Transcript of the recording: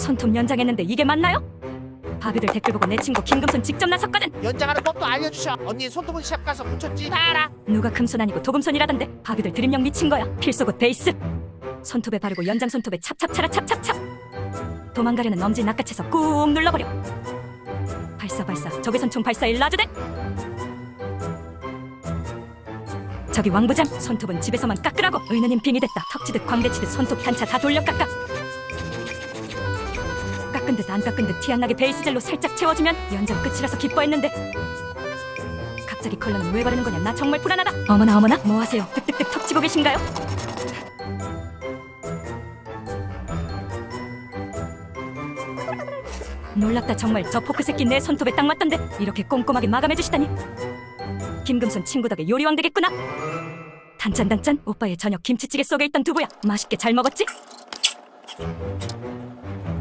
손톱 연장했는데 이게 맞나요? 바비들 댓글 보고 내 친구 김금순 직접 나섰거든. 연장하는 법도 알려주셔. 언니 손톱은 샵 가서 붙였지. 다 알아 누가 금손 아니고 도금손이라던데. 바비들 드림력 미친 거야. 필수굿 베이스. 손톱에 바르고 연장 손톱에 찹찹차라 찹찹찹. 도망가려는 엄지 낚아채서 꾹 눌러버려. 발사 발사. 적외선총 발사일 놔주대 저기 왕부장 손톱은 집에서만 깎으라고. 의느님 빙이 됐다. 턱치듯 광대치듯 손톱 단차 다 돌려 깎아 깎은 듯 안 깎은 듯 티안 나게 베이스 젤로 살짝 채워주면 연장 끝이라서 기뻐했는데. 갑자기 컬러는 왜 바르는 거냐? 나 정말 불안하다. 어머나 어머나 뭐 하세요? 뜩뜩뜩 턱치고 계신가요? 놀랍다 정말. 저 포크 새끼 내 손톱에 딱 맞던데 이렇게 꼼꼼하게 마감해 주시다니. 김금순 친구 덕에 요리왕 되겠구나. 단짠단짠 오빠의 저녁 김치찌개 속에 있던 두부야. 맛있게 잘 먹었지?